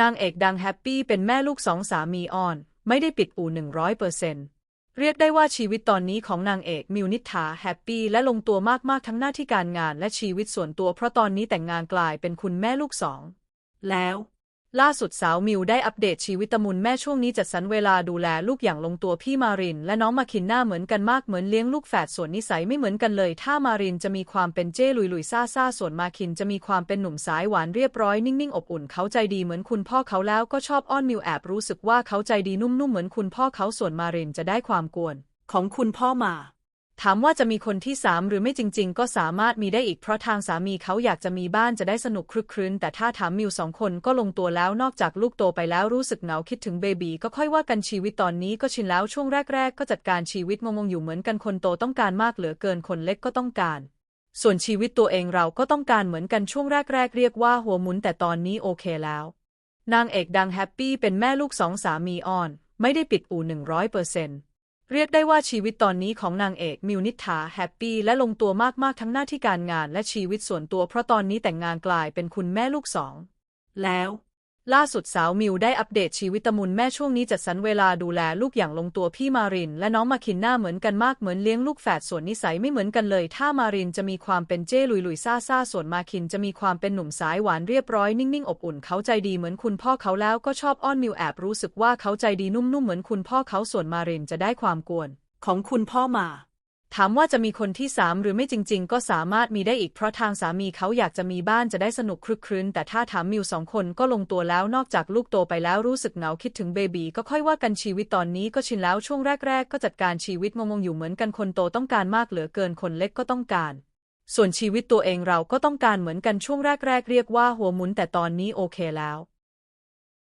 นางเอกดังแฮปปี้เป็นแม่ลูกสองสามีอ่อน ไม่ได้ปิดอู่หนึ่งร้อยเปอร์เซ็นต์เรียกได้ว่าชีวิตตอนนี้ของนางเอกมิวนิธาแฮปปี้และลงตัวมากๆทั้งหน้าที่การงานและชีวิตส่วนตัวเพราะตอนนี้แต่งงานกลายเป็นคุณแม่ลูกสอง แล้ว ล่าสุดสาวมิวได้อัปเดตชีวิตตมุนแม่ช่วงนี้จัดสรรเวลาดูแลลูกอย่างลงตัวพี่มาริน และน้องมาคินหน้าเหมือนกันมากเหมือนเลี้ยงลูกแฝดส่วนนิสัยไม่เหมือนกันเลย ถ้ามารินจะมีความเป็นเจ้ลุยลุยซ่าซ่าส่วนมาคินจะมีความเป็นหนุ่มสายหวานเรียบร้อยนิ่งๆอบอุ่นเขาใจดีเหมือนคุณพ่อเขาแล้วก็ชอบอ้อนมิวแอบรู้สึกว่าเขาใจดีนุ่มๆเหมือนคุณพ่อเขาส่วนมารินจะได้ความกวนของคุณพ่อมา ถามว่าจะมีคนที่สามหรือไม่จริง ๆ ก็สามารถมีได้อีกเพราะทางสามีเขาอยากจะมีบ้านจะได้สนุกคลึกครื้น แต่ถ้าถามมิวสองคนก็ลงตัวแล้วนอกจากลูกโตไปแล้วรู้สึกเหงาคิดถึงเบบีก็ค่อยว่ากันชีวิตตอนนี้ก็ชินแล้วช่วงแรก ๆ ก็จัดการชีวิตงงๆอยู่เหมือนกันคนโตต้องการมากเหลือเกินคนเล็กก็ต้องการ ส่วนชีวิตตัวเองเราก็ต้องการเหมือนกันช่วงแรก ๆ เรียกว่าหัวหมุนแต่ตอนนี้โอเคแล้ว นางเอกดังแฮปปี้เป็นแม่ลูกสองสามีอ่อน ไม่ได้ปิดอู่หนึ่งร้อยเปอร์เซ็นต์ เรียกได้ว่าชีวิตตอนนี้ของนางเอกมิวนิธาแฮปปี้และลงตัวมาก ๆ ทั้งหน้าที่การงานและชีวิตส่วนตัวเพราะตอนนี้แต่งงานกลายเป็นคุณแม่ลูกสอง แล้ว ล่าสุดสาวมิวได้อัปเดตชีวิตตมุนแม่ช่วงนี้จัดสรรเวลาดูแลลูกอย่างลงตัวพี่มาริน และน้องมาคินหน้าเหมือนกันมากเหมือนเลี้ยงลูกแฝดส่วนนิสัยไม่เหมือนกันเลย ถ้ามารินจะมีความเป็นเจ้ลุยลุยซ่าซ่าส่วนมาคินจะมีความเป็นหนุ่มสายหวานเรียบร้อยนิ่งๆอบอุ่นเขาใจดีเหมือนคุณพ่อเขาแล้วก็ชอบอ้อนมิวแอบรู้สึกว่าเขาใจดีนุ่มๆเหมือนคุณพ่อเขาส่วนมารินจะได้ความกวนของคุณพ่อมา ถามว่าจะมีคนที่สามหรือไม่จริง ๆ ก็สามารถมีได้อีกเพราะทางสามีเขาอยากจะมีบ้านจะได้สนุกคลึกครื้นแต่ถ้าถามมิวสองคนก็ลงตัวแล้วนอกจากลูกโตไปแล้วรู้สึกเหงาคิดถึงเบบีก็ค่อยว่ากันชีวิตตอนนี้ก็ชินแล้วช่วงแรก ๆ ก็จัดการชีวิตงงๆอยู่เหมือนกันคนโตต้องการมากเหลือเกินคนเล็กก็ต้องการ ส่วนชีวิตตัวเองเราก็ต้องการเหมือนกันช่วงแรก ๆ เรียกว่าหัวหมุนแต่ตอนนี้โอเคแล้ว